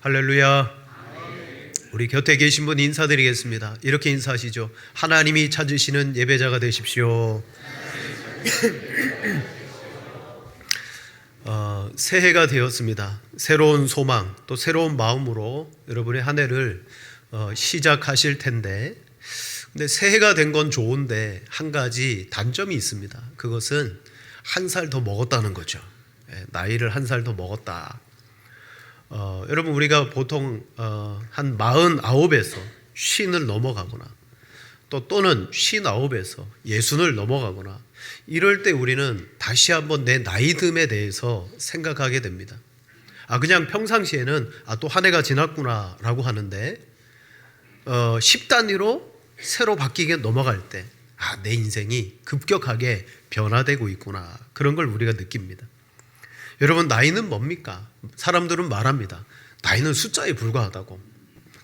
할렐루야. 우리 곁에 계신 분 인사드리겠습니다. 이렇게 인사하시죠. 하나님이 찾으시는 예배자가 되십시오. 어, 새해가 되었습니다. 새로운 소망 또 새로운 마음으로 여러분의 한 해를 어, 시작하실 텐데, 근데 새해가 된 건 좋은데 한 가지 단점이 있습니다. 그것은 한 살 더 먹었다는 거죠. 예, 나이를 한 살 더 먹었다. 어, 여러분 우리가 보통 어, 한 마흔 아홉에서 쉰을 넘어가거나 또 또는 쉰 아홉에서 예순을 넘어가거나 이럴 때 우리는 다시 한번 내 나이듦에 대해서 생각하게 됩니다. 아 그냥 평상시에는 아 또 한 해가 지났구나라고 하는데 어, 10단위로 새로 바뀌게 넘어갈 때 아, 내 인생이 급격하게 변화되고 있구나. 그런 걸 우리가 느낍니다. 여러분, 나이는 뭡니까? 사람들은 말합니다. 나이는 숫자에 불과하다고.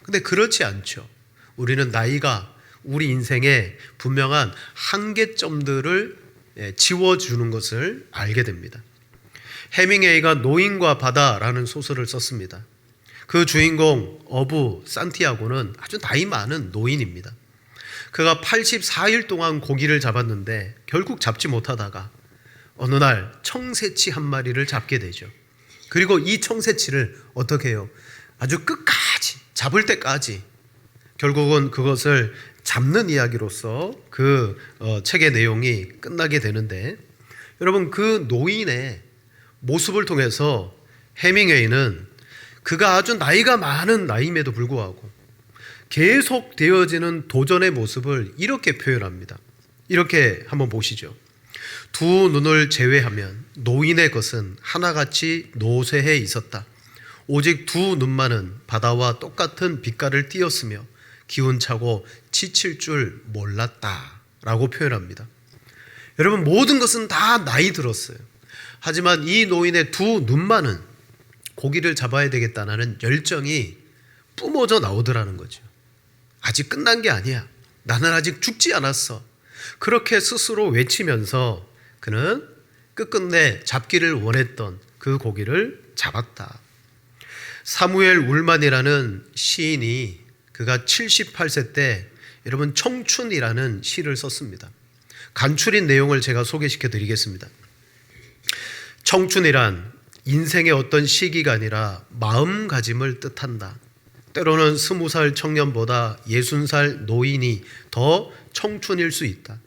근데 그렇지 않죠. 우리는 나이가 우리 인생의 분명한 한계점들을 예, 지워주는 것을 알게 됩니다. 해밍웨이가 노인과 바다라는 소설을 썼습니다. 그 주인공 어부 산티아고는 아주 나이 많은 노인입니다. 그가 84일 동안 고기를 잡았는데 결국 잡지 못하다가 어느 날 청새치 한 마리를 잡게 되죠. 그리고 이 청새치를 어떻게 해요? 아주 끝까지 잡을 때까지 결국은 그것을 잡는 이야기로서 그 어, 책의 내용이 끝나게 되는데 여러분 그 노인의 모습을 통해서 해밍웨이는 그가 아주 나이가 많은 나임에도 불구하고 계속 되어지는 도전의 모습을 이렇게 표현합니다. 이렇게 한번 보시죠. 두 눈을 제외하면 노인의 것은 하나같이 노쇠해 있었다. 오직 두 눈만은 바다와 똑같은 빛깔을 띄었으며 기운차고 지칠 줄 몰랐다. 라고 표현합니다. 여러분, 모든 것은 다 나이 들었어요. 하지만 이 노인의 두 눈만은 고기를 잡아야 되겠다는 열정이 뿜어져 나오더라는 거죠. 아직 끝난 게 아니야. 나는 아직 죽지 않았어. 그렇게 스스로 외치면서 그는 끝끝내 잡기를 원했던 그 고기를 잡았다. 사무엘 울만이라는 시인이 그가 78세 때 여러분 청춘이라는 시를 썼습니다. 간추린 내용을 제가 소개시켜 드리겠습니다. 청춘이란 인생의 어떤 시기가 아니라 마음가짐을 뜻한다. 때로는 스무 살 청년보다 예순 살 노인이 더 청춘일 수 있다.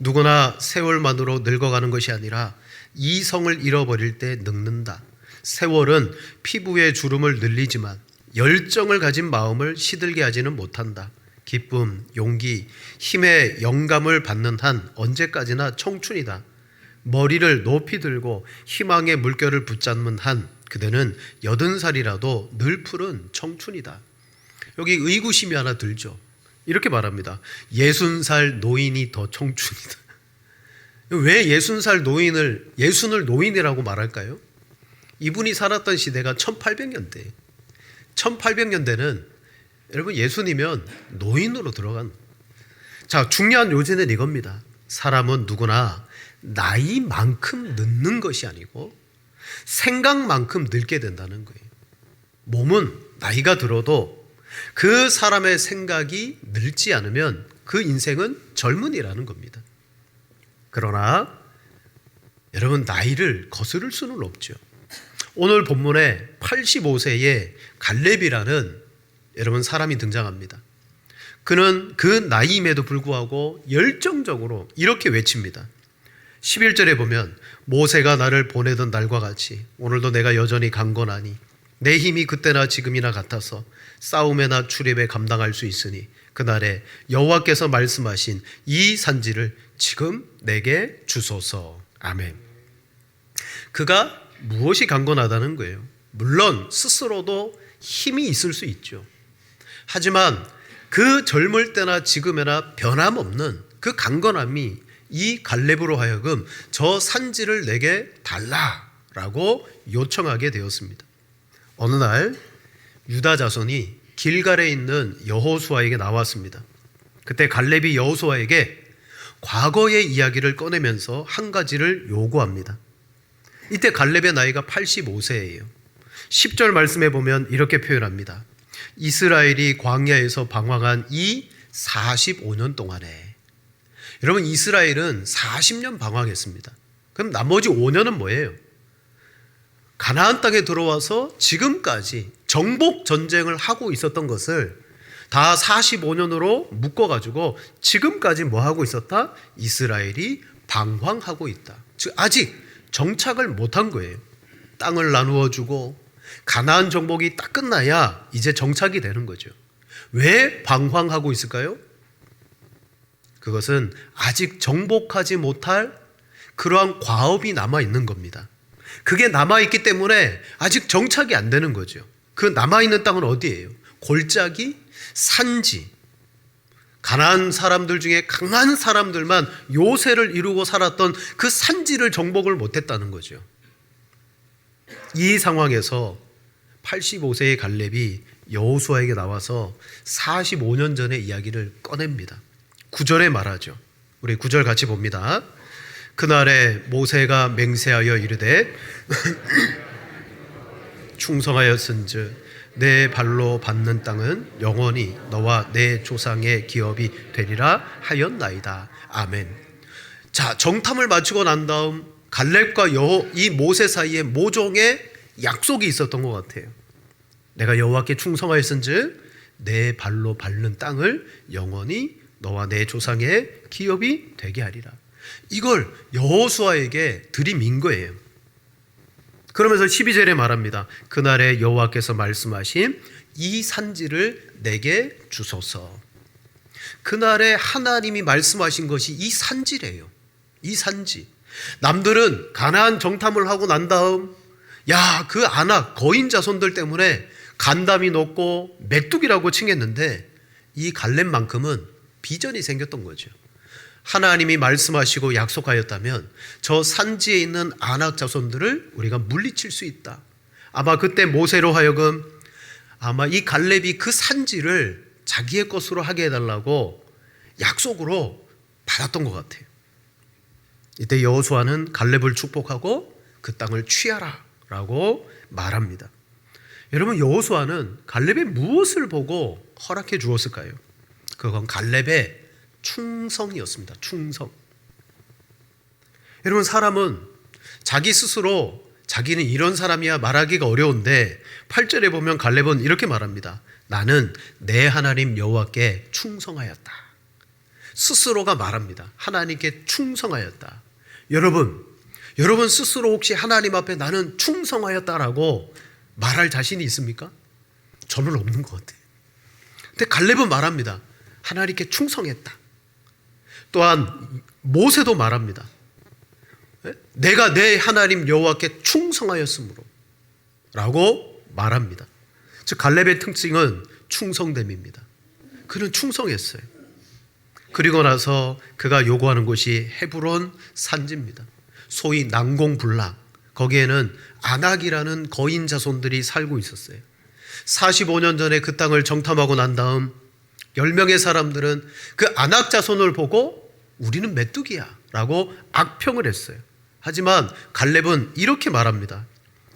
누구나 세월만으로 늙어가는 것이 아니라 이성을 잃어버릴 때 늙는다. 세월은 피부의 주름을 늘리지만 열정을 가진 마음을 시들게 하지는 못한다. 기쁨, 용기, 힘의 영감을 받는 한 언제까지나 청춘이다. 머리를 높이 들고 희망의 물결을 붙잡는 한 그대는 여든 살이라도 늘 푸른 청춘이다. 여기 의구심이 하나 들죠. 이렇게 말합니다. 예순 살 노인이 더 청춘이다. 왜 예순 살 노인을 예순을 노인이라고 말할까요? 이분이 살았던 시대가 1800년대. 1800년대는 여러분 예순이면 노인으로 들어간. 자, 중요한 요지는 이겁니다. 사람은 누구나 나이만큼 늙는 것이 아니고 생각만큼 늙게 된다는 거예요. 몸은 나이가 들어도 그 사람의 생각이 늙지 않으면 그 인생은 젊은이라는 겁니다. 그러나 여러분 나이를 거스를 수는 없죠. 오늘 본문에 85세의 갈렙이라는 여러분 사람이 등장합니다. 그는 그 나이임에도 불구하고 열정적으로 이렇게 외칩니다. 11절에 보면 모세가 나를 보내던 날과 같이 오늘도 내가 여전히 강건하니 내 힘이 그때나 지금이나 같아서 싸움에나 출입에 감당할 수 있으니 그날에 여호와께서 말씀하신 이 산지를 지금 내게 주소서. 아멘. 그가 무엇이 강건하다는 거예요? 물론 스스로도 힘이 있을 수 있죠. 하지만 그 젊을 때나 지금에나 변함없는 그 강건함이 이 갈렙으로 하여금 저 산지를 내게 달라라고 요청하게 되었습니다. 어느 날 유다 자손이 길갈에 있는 여호수아에게 나왔습니다. 그때 갈렙이 여호수아에게 과거의 이야기를 꺼내면서 한 가지를 요구합니다. 이때 갈렙의 나이가 85세예요. 10절 말씀에 보면 이렇게 표현합니다. 이스라엘이 광야에서 방황한 이 45년 동안에 여러분 이스라엘은 40년 방황했습니다. 그럼 나머지 5년은 뭐예요? 가나안 땅에 들어와서 지금까지 정복 전쟁을 하고 있었던 것을 다 45년으로 묶어 가지고 지금까지 뭐 하고 있었다? 이스라엘이 방황하고 있다. 즉 아직 정착을 못한 거예요. 땅을 나누어 주고 가나안 정복이 딱 끝나야 이제 정착이 되는 거죠. 왜 방황하고 있을까요? 그것은 아직 정복하지 못할 그러한 과업이 남아 있는 겁니다. 그게 남아 있기 때문에 아직 정착이 안 되는 거죠. 그 남아 있는 땅은 어디예요? 골짜기, 산지. 가난한 사람들 중에 강한 사람들만 요새를 이루고 살았던 그 산지를 정복을 못했다는 거죠. 이 상황에서 85세의 갈렙이 여호수아에게 나와서 45년 전의 이야기를 꺼냅니다. 9절에 말하죠. 우리 9절 같이 봅니다. 그날에 모세가 맹세하여 이르되 충성하였은즉 내 발로 받는 땅은 영원히 너와 내 조상의 기업이 되리라 하였나이다. 아멘. 자, 정탐을 마치고 난 다음 갈렙과 여호 이 모세 사이에 모종의 약속이 있었던 것 같아요. 내가 여호와께 충성하였은즉 내 발로 밟는 땅을 영원히 너와 내 조상의 기업이 되게 하리라. 이걸 여호수아에게 들이민 거예요. 그러면서 12절에 말합니다. 그날에 여호와께서 말씀하신 이 산지를 내게 주소서. 그날에 하나님이 말씀하신 것이 이 산지래요. 이 산지. 남들은 가나안 정탐을 하고 난 다음 야, 그 아낙 거인 자손들 때문에 간담이 높고 메뚜기라고 칭했는데 이 갈렙만큼은 비전이 생겼던 거죠. 하나님이 말씀하시고 약속하였다면 저 산지에 있는 아낙 자손들을 우리가 물리칠 수 있다. 아마 그때 모세로 하여금 아마 이 갈렙이 그 산지를 자기의 것으로 하게 해달라고 약속으로 받았던 것 같아요. 이때 여호수아는 갈렙을 축복하고 그 땅을 취하라라고 말합니다. 여러분 여호수아는 갈렙의 무엇을 보고 허락해 주었을까요? 그건 갈렙의 충성이었습니다. 충성. 여러분 사람은 자기 스스로 자기는 이런 사람이야 말하기가 어려운데 8절에 보면 갈렙은 이렇게 말합니다. 나는 내 하나님 여호와께 충성하였다. 스스로가 말합니다. 하나님께 충성하였다. 여러분, 여러분 스스로 혹시 하나님 앞에 나는 충성하였다라고 말할 자신이 있습니까? 저는 없는 것 같아요. 근데 갈렙은 말합니다. 하나님께 충성했다. 또한 모세도 말합니다. 예? 내가 내 하나님 여호와께 충성하였으므로 라고 말합니다. 즉 갈렙의 특징은 충성됨입니다. 그는 충성했어요. 그리고 나서 그가 요구하는 곳이 헤브론 산지입니다. 소위 난공불락 거기에는 아낙이라는 거인 자손들이 살고 있었어요. 45년 전에 그 땅을 정탐하고 난 다음 10명의 사람들은 그 아낙 자손을 보고 우리는 메뚜기야 라고 악평을 했어요. 하지만 갈렙은 이렇게 말합니다.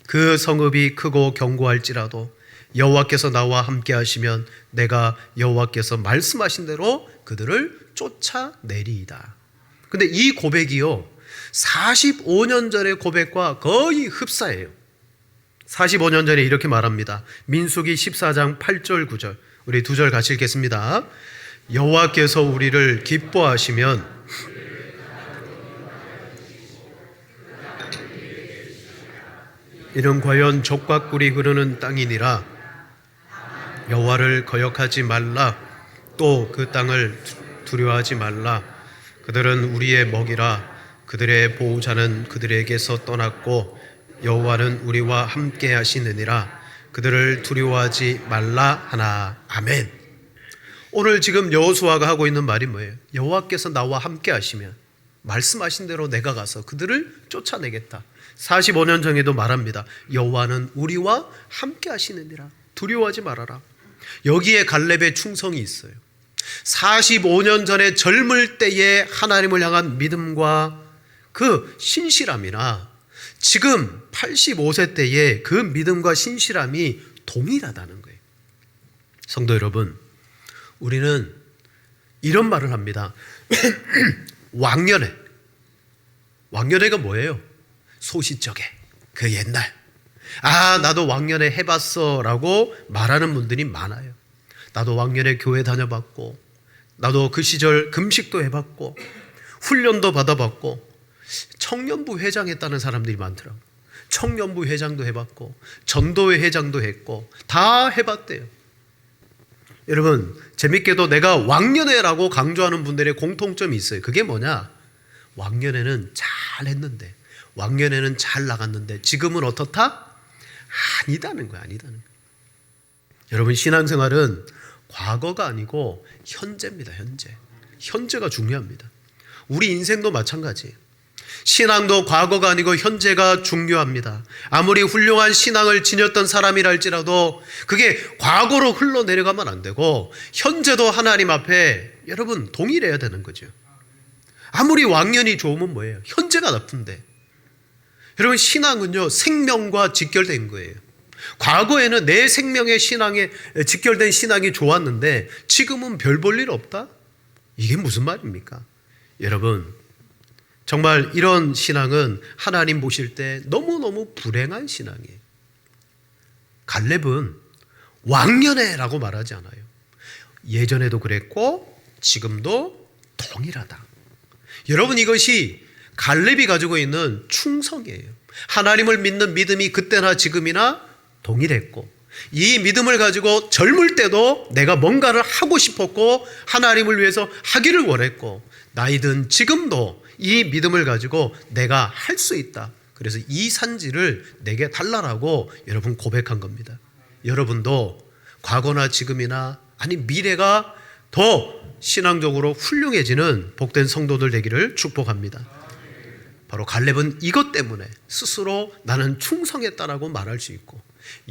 그 성읍이 크고 견고할지라도 여호와께서 나와 함께 하시면 내가 여호와께서 말씀하신 대로 그들을 쫓아내리이다. 근데 이 고백이요. 45년 전의 고백과 거의 흡사해요. 45년 전에 이렇게 말합니다. 민수기 14장 8절 9절. 우리 두 절 같이 읽겠습니다. 여호와께서 우리를 기뻐하시면 이는 과연 족과 꿀이 흐르는 땅이니라. 여호와를 거역하지 말라. 또 그 땅을 두려워하지 말라. 그들은 우리의 먹이라. 그들의 보호자는 그들에게서 떠났고 여호와는 우리와 함께 하시느니라. 그들을 두려워하지 말라 하나. 아멘. 오늘 지금 여호수아가 하고 있는 말이 뭐예요? 여호와께서 나와 함께 하시면 말씀하신 대로 내가 가서 그들을 쫓아내겠다. 45년 전에도 말합니다. 여호와는 우리와 함께 하시느니라. 두려워하지 말아라. 여기에 갈렙의 충성이 있어요. 45년 전에 젊을 때의 하나님을 향한 믿음과 그 신실함이나 지금 85세 때의 그 믿음과 신실함이 동일하다는 거예요. 성도 여러분, 우리는 이런 말을 합니다. 왕년에. 왕년에가 뭐예요? 소시적에. 그 옛날. 아, 나도 왕년에 해봤어. 라고 말하는 분들이 많아요. 나도 왕년에 교회 다녀봤고, 나도 그 시절 금식도 해봤고, 훈련도 받아봤고, 청년부 회장했다는 사람들이 많더라고요. 청년부 회장도 해봤고, 전도회 회장도 했고, 다 해봤대요. 여러분, 재밌게도 내가 왕년회라고 강조하는 분들의 공통점이 있어요. 그게 뭐냐? 왕년회는 잘 했는데, 왕년회는 잘 나갔는데, 지금은 어떻다? 아니다는 거야, 아니다는 거야. 여러분, 신앙생활은 과거가 아니고 현재입니다, 현재. 현재가 중요합니다. 우리 인생도 마찬가지예요. 신앙도 과거가 아니고 현재가 중요합니다. 아무리 훌륭한 신앙을 지녔던 사람이랄지라도 그게 과거로 흘러내려가면 안 되고 현재도 하나님 앞에 여러분 동일해야 되는 거죠. 아무리 왕년이 좋으면 뭐예요? 현재가 나쁜데. 여러분 신앙은요 생명과 직결된 거예요. 과거에는 내 생명의 신앙에 직결된 신앙이 좋았는데 지금은 별 볼 일 없다? 이게 무슨 말입니까? 여러분 정말 이런 신앙은 하나님 보실 때 너무너무 불행한 신앙이에요. 갈렙은 왕년에라고 말하지 않아요. 예전에도 그랬고 지금도 동일하다. 여러분 이것이 갈렙이 가지고 있는 충성이에요. 하나님을 믿는 믿음이 그때나 지금이나 동일했고 이 믿음을 가지고 젊을 때도 내가 뭔가를 하고 싶었고 하나님을 위해서 하기를 원했고 나이 든 지금도 이 믿음을 가지고 내가 할 수 있다. 그래서 이 산지를 내게 달라라고 여러분 고백한 겁니다. 여러분도 과거나 지금이나 아니 미래가 더 신앙적으로 훌륭해지는 복된 성도들 되기를 축복합니다. 바로 갈렙은 이것 때문에 스스로 나는 충성했다라고 말할 수 있고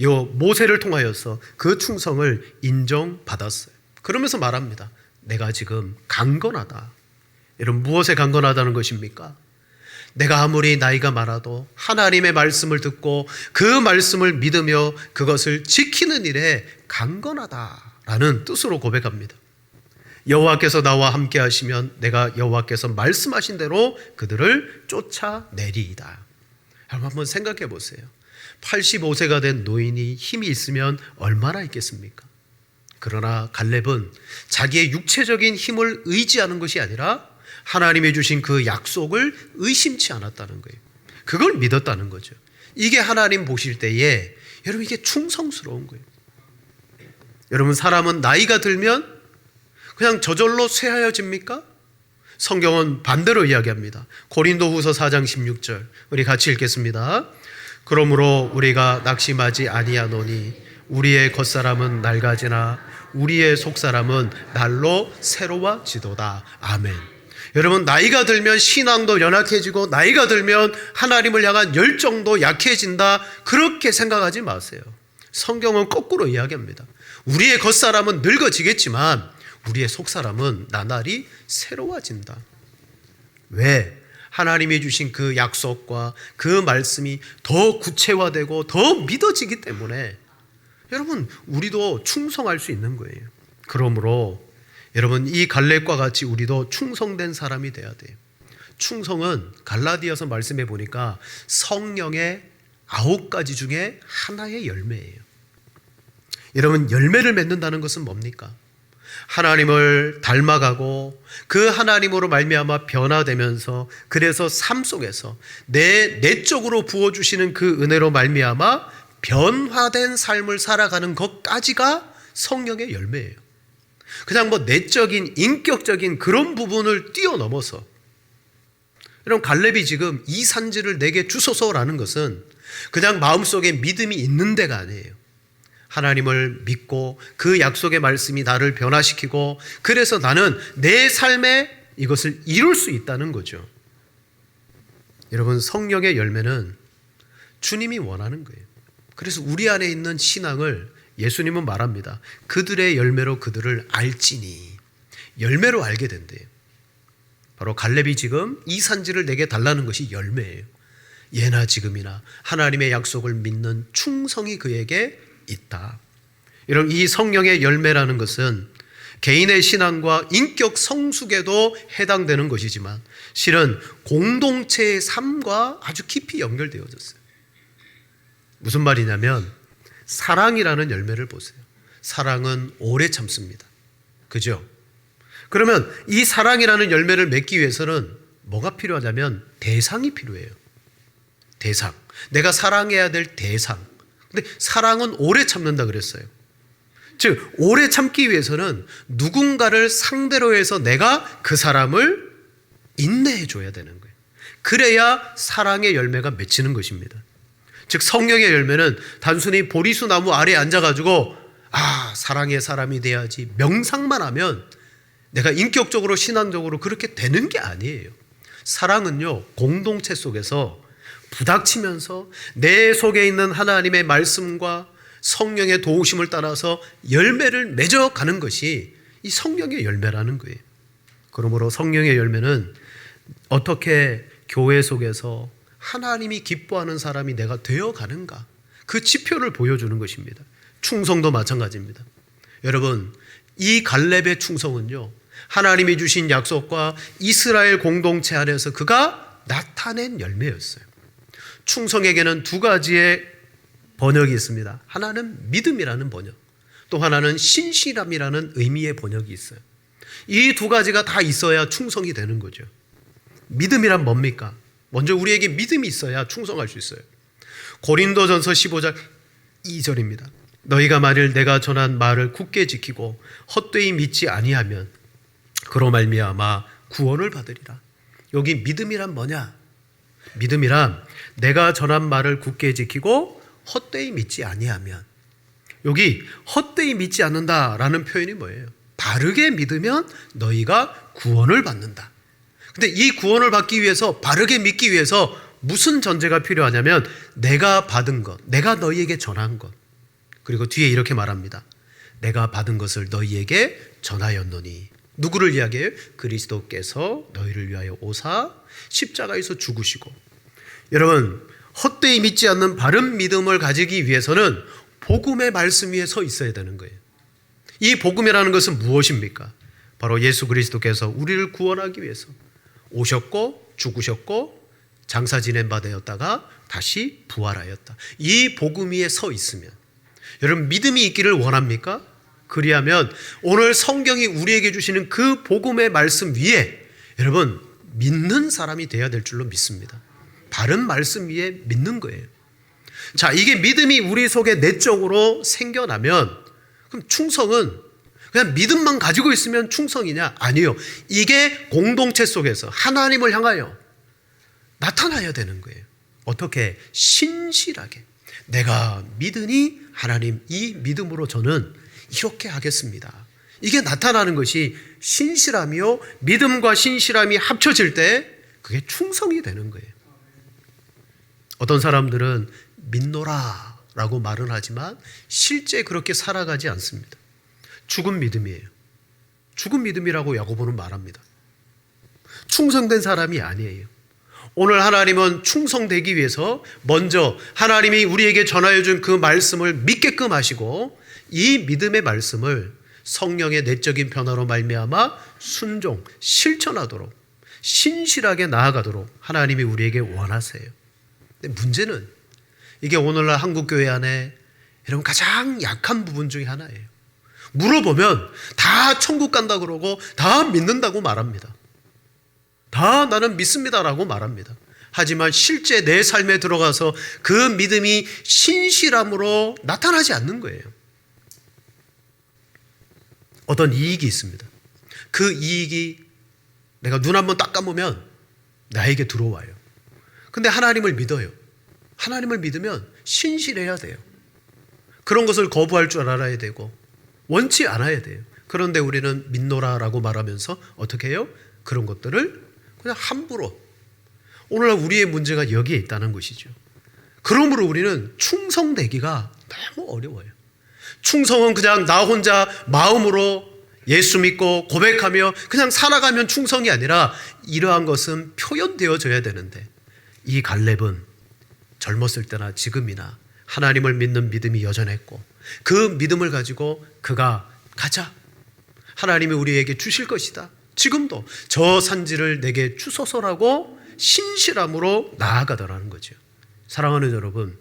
요 모세를 통하여서 그 충성을 인정받았어요. 그러면서 말합니다. 내가 지금 강건하다. 여러분 무엇에 강건하다는 것입니까? 내가 아무리 나이가 많아도 하나님의 말씀을 듣고 그 말씀을 믿으며 그것을 지키는 일에 강건하다라는 뜻으로 고백합니다. 여호와께서 나와 함께 하시면 내가 여호와께서 말씀하신 대로 그들을 쫓아내리이다. 여러분 한번 생각해 보세요. 85세가 된 노인이 힘이 있으면 얼마나 있겠습니까? 그러나 갈렙은 자기의 육체적인 힘을 의지하는 것이 아니라 하나님이 주신 그 약속을 의심치 않았다는 거예요. 그걸 믿었다는 거죠. 이게 하나님 보실 때에 여러분 이게 충성스러운 거예요. 여러분 사람은 나이가 들면 그냥 저절로 쇠하여집니까? 성경은 반대로 이야기합니다. 고린도후서 4장 16절. 우리 같이 읽겠습니다. 그러므로 우리가 낙심하지 아니하노니 우리의 겉사람은 낡아지나 우리의 속사람은 날로 새로워지도다. 아멘. 여러분 나이가 들면 신앙도 연약해지고 나이가 들면 하나님을 향한 열정도 약해진다. 그렇게 생각하지 마세요. 성경은 거꾸로 이야기합니다. 우리의 겉사람은 늙어지겠지만 우리의 속사람은 나날이 새로워진다. 왜? 하나님이 주신 그 약속과 그 말씀이 더 구체화되고 더 믿어지기 때문에 여러분 우리도 충성할 수 있는 거예요. 그러므로 여러분 이 갈렙과 같이 우리도 충성된 사람이 돼야 돼요. 충성은 갈라디아서 말씀해 보니까 성령의 아홉 가지 중에 하나의 열매예요. 여러분 열매를 맺는다는 것은 뭡니까? 하나님을 닮아가고 그 하나님으로 말미암아 변화되면서 그래서 삶 속에서 내 내적으로 부어 주시는 그 은혜로 말미암아 변화된 삶을 살아가는 것까지가 성령의 열매예요. 그냥 뭐 내적인 인격적인 그런 부분을 뛰어넘어서 여러분 갈렙이 지금 이 산지를 내게 주소서라는 것은 그냥 마음속에 믿음이 있는 데가 아니에요. 하나님을 믿고 그 약속의 말씀이 나를 변화시키고 그래서 나는 내 삶에 이것을 이룰 수 있다는 거죠. 여러분 성령의 열매는 주님이 원하는 거예요. 그래서 우리 안에 있는 신앙을 예수님은 말합니다. 그들의 열매로 그들을 알지니 열매로 알게 된대요. 바로 갈렙이 지금 이 산지를 내게 달라는 것이 열매예요. 예나 지금이나 하나님의 약속을 믿는 충성이 그에게 있다. 여러분 이 성령의 열매라는 것은 개인의 신앙과 인격 성숙에도 해당되는 것이지만 실은 공동체의 삶과 아주 깊이 연결되어졌어요. 무슨 말이냐면 사랑이라는 열매를 보세요. 사랑은 오래 참습니다. 그죠? 그러면 이 사랑이라는 열매를 맺기 위해서는 뭐가 필요하냐면 대상이 필요해요. 대상. 내가 사랑해야 될 대상. 근데 사랑은 오래 참는다 그랬어요. 즉, 오래 참기 위해서는 누군가를 상대로 해서 내가 그 사람을 인내해 줘야 되는 거예요. 그래야 사랑의 열매가 맺히는 것입니다. 즉, 성령의 열매는 단순히 보리수 나무 아래 앉아가지고, 아, 사랑의 사람이 돼야지 명상만 하면 내가 인격적으로 신앙적으로 그렇게 되는 게 아니에요. 사랑은요, 공동체 속에서 부닥치면서 내 속에 있는 하나님의 말씀과 성령의 도우심을 따라서 열매를 맺어가는 것이 이 성령의 열매라는 거예요. 그러므로 성령의 열매는 어떻게 교회 속에서 하나님이 기뻐하는 사람이 내가 되어 가는가 그 지표를 보여주는 것입니다. 충성도 마찬가지입니다. 여러분, 이 갈렙의 충성은요, 하나님이 주신 약속과 이스라엘 공동체 안에서 그가 나타낸 열매였어요. 충성에게는 두 가지의 번역이 있습니다. 하나는 믿음이라는 번역, 또 하나는 신실함이라는 의미의 번역이 있어요. 이 두 가지가 다 있어야 충성이 되는 거죠. 믿음이란 뭡니까? 먼저 우리에게 믿음이 있어야 충성할 수 있어요. 고린도전서 15장 2절입니다. 너희가 만일 내가 전한 말을 굳게 지키고 헛되이 믿지 아니하면 그로 말미암아 구원을 받으리라. 여기 믿음이란 뭐냐? 믿음이란 내가 전한 말을 굳게 지키고 헛되이 믿지 아니하면 여기 헛되이 믿지 않는다라는 표현이 뭐예요? 바르게 믿으면 너희가 구원을 받는다. 근데 이 구원을 받기 위해서 바르게 믿기 위해서 무슨 전제가 필요하냐면 내가 받은 것, 내가 너희에게 전한 것. 그리고 뒤에 이렇게 말합니다. 내가 받은 것을 너희에게 전하였노니 누구를 이야기해요? 그리스도께서 너희를 위하여 오사 십자가에서 죽으시고 여러분 헛되이 믿지 않는 바른 믿음을 가지기 위해서는 복음의 말씀 위에 서 있어야 되는 거예요. 이 복음이라는 것은 무엇입니까? 바로 예수 그리스도께서 우리를 구원하기 위해서 오셨고 죽으셨고 장사 지낸 바 되었다가 다시 부활하였다. 이 복음 위에 서 있으면 여러분 믿음이 있기를 원합니까? 그리하면 오늘 성경이 우리에게 주시는 그 복음의 말씀 위에 여러분 믿는 사람이 돼야 될 줄로 믿습니다. 바른 말씀 위에 믿는 거예요. 자, 이게 믿음이 우리 속에 내적으로 생겨나면 그럼 충성은 그냥 믿음만 가지고 있으면 충성이냐? 아니요. 이게 공동체 속에서 하나님을 향하여 나타나야 되는 거예요. 어떻게? 신실하게. 내가 믿으니 하나님 이 믿음으로 저는 이렇게 하겠습니다. 이게 나타나는 것이 신실함이요. 믿음과 신실함이 합쳐질 때 그게 충성이 되는 거예요. 어떤 사람들은 믿노라 라고 말은 하지만 실제 그렇게 살아가지 않습니다. 죽은 믿음이에요. 죽은 믿음이라고 야고보는 말합니다. 충성된 사람이 아니에요. 오늘 하나님은 충성되기 위해서 먼저 하나님이 우리에게 전하여 준 그 말씀을 믿게끔 하시고 이 믿음의 말씀을 성령의 내적인 변화로 말미암아 순종, 실천하도록 신실하게 나아가도록 하나님이 우리에게 원하세요. 근데 문제는 이게 오늘날 한국 교회 안에 여러분 가장 약한 부분 중에 하나예요. 물어보면 다 천국 간다 그러고 다 믿는다고 말합니다. 다 나는 믿습니다라고 말합니다. 하지만 실제 내 삶에 들어가서 그 믿음이 신실함으로 나타나지 않는 거예요. 어떤 이익이 있습니다. 그 이익이 내가 눈 한번 딱 감으면 나에게 들어와요. 근데 하나님을 믿어요. 하나님을 믿으면 신실해야 돼요. 그런 것을 거부할 줄 알아야 되고 원치 않아야 돼요. 그런데 우리는 믿노라라고 말하면서 어떻게 해요? 그런 것들을 그냥 함부로 오늘날 우리의 문제가 여기에 있다는 것이죠. 그러므로 우리는 충성되기가 너무 어려워요. 충성은 그냥 나 혼자 마음으로 예수 믿고 고백하며 그냥 살아가면 충성이 아니라 이러한 것은 표현되어져야 되는데 이 갈렙은 젊었을 때나 지금이나 하나님을 믿는 믿음이 여전했고 그 믿음을 가지고 그가 가자. 하나님이 우리에게 주실 것이다. 지금도 저 산지를 내게 주소서라고 신실함으로 나아가더라는 거죠. 사랑하는 여러분,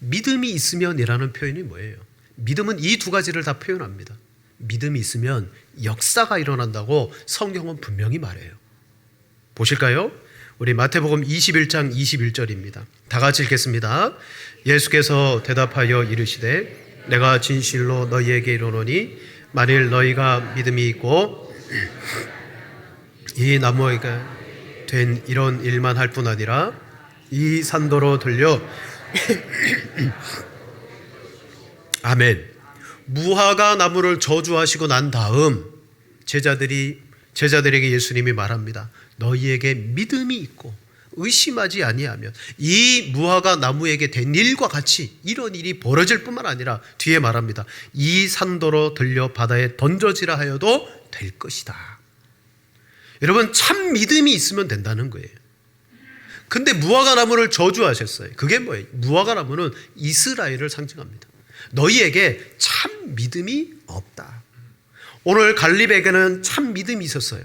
믿음이 있으면이라는 표현이 뭐예요? 믿음은 이 두 가지를 다 표현합니다. 믿음이 있으면 역사가 일어난다고 성경은 분명히 말해요. 보실까요? 우리 마태복음 21장 21절입니다. 다 같이 읽겠습니다. 예수께서 대답하여 이르시되 내가 진실로 너희에게 이르노니 만일 너희가 믿음이 있고 이 나무에게 된 이런 일만 할 뿐 아니라 이 산도로 들려 아멘. 무화과 나무를 저주하시고 난 다음 제자들이 제자들에게 예수님이 말합니다. 너희에게 믿음이 있고 의심하지 아니하면 이 무화과 나무에게 된 일과 같이 이런 일이 벌어질 뿐만 아니라 뒤에 말합니다. 이 산도로 들려 바다에 던져지라 하여도 될 것이다. 여러분 참 믿음이 있으면 된다는 거예요. 근데 무화과 나무를 저주하셨어요. 그게 뭐예요? 무화과 나무는 이스라엘을 상징합니다. 너희에게 참 믿음이 없다. 오늘 갈립에게는 참 믿음이 있었어요.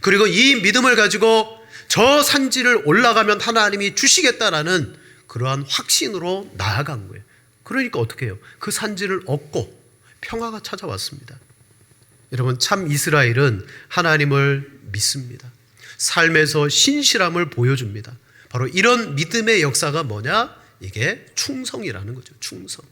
그리고 이 믿음을 가지고 저 산지를 올라가면 하나님이 주시겠다라는 그러한 확신으로 나아간 거예요. 그러니까 어떻게 해요? 그 산지를 얻고 평화가 찾아왔습니다. 여러분 참 이스라엘은 하나님을 믿습니다. 삶에서 신실함을 보여줍니다. 바로 이런 믿음의 역사가 뭐냐? 이게 충성이라는 거죠. 충성.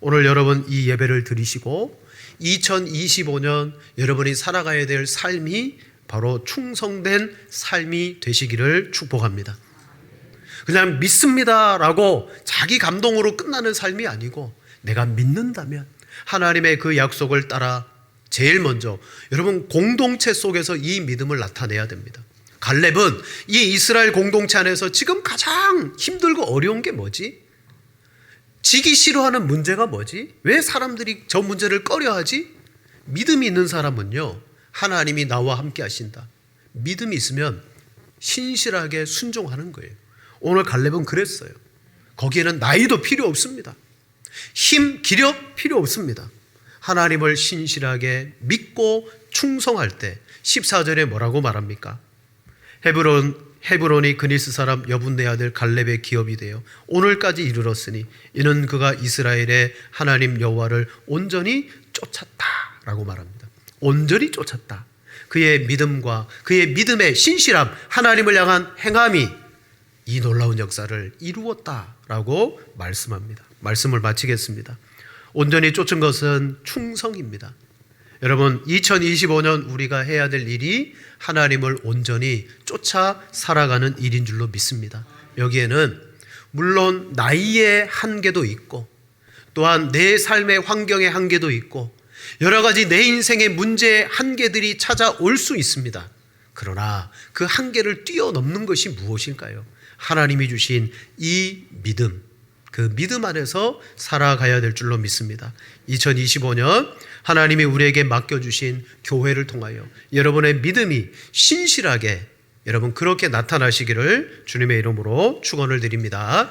오늘 여러분 이 예배를 드리시고 2025년 여러분이 살아가야 될 삶이 바로 충성된 삶이 되시기를 축복합니다. 그냥 믿습니다라고 자기 감동으로 끝나는 삶이 아니고 내가 믿는다면 하나님의 그 약속을 따라 제일 먼저 여러분 공동체 속에서 이 믿음을 나타내야 됩니다. 갈렙은 이 이스라엘 공동체 안에서 지금 가장 힘들고 어려운 게 뭐지? 지기 싫어하는 문제가 뭐지? 왜 사람들이 저 문제를 꺼려하지? 믿음이 있는 사람은요, 하나님이 나와 함께 하신다. 믿음이 있으면 신실하게 순종하는 거예요. 오늘 갈렙은 그랬어요. 거기에는 나이도 필요 없습니다. 힘, 기력 필요 없습니다. 하나님을 신실하게 믿고 충성할 때 14절에 뭐라고 말합니까? 헤브론 헤브론이 그니스 사람 여분네 아들 갈렙의 기업이 되어 오늘까지 이르렀으니 이는 그가 이스라엘의 하나님 여호와를 온전히 쫓았다라고 말합니다. 온전히 쫓았다. 그의 믿음과 그의 믿음의 신실함, 하나님을 향한 행함이 이 놀라운 역사를 이루었다라고 말씀합니다. 말씀을 마치겠습니다. 온전히 쫓은 것은 충성입니다. 여러분, 2025년 우리가 해야 될 일이 하나님을 온전히 쫓아 살아가는 일인 줄로 믿습니다. 여기에는 물론 나이의 한계도 있고 또한 내 삶의 환경의 한계도 있고 여러 가지 내 인생의 문제의 한계들이 찾아올 수 있습니다. 그러나 그 한계를 뛰어넘는 것이 무엇일까요? 하나님이 주신 이 믿음, 그 믿음 안에서 살아가야 될 줄로 믿습니다. 2025년 하나님이 우리에게 맡겨주신 교회를 통하여 여러분의 믿음이 신실하게 여러분 그렇게 나타나시기를 주님의 이름으로 축원을 드립니다.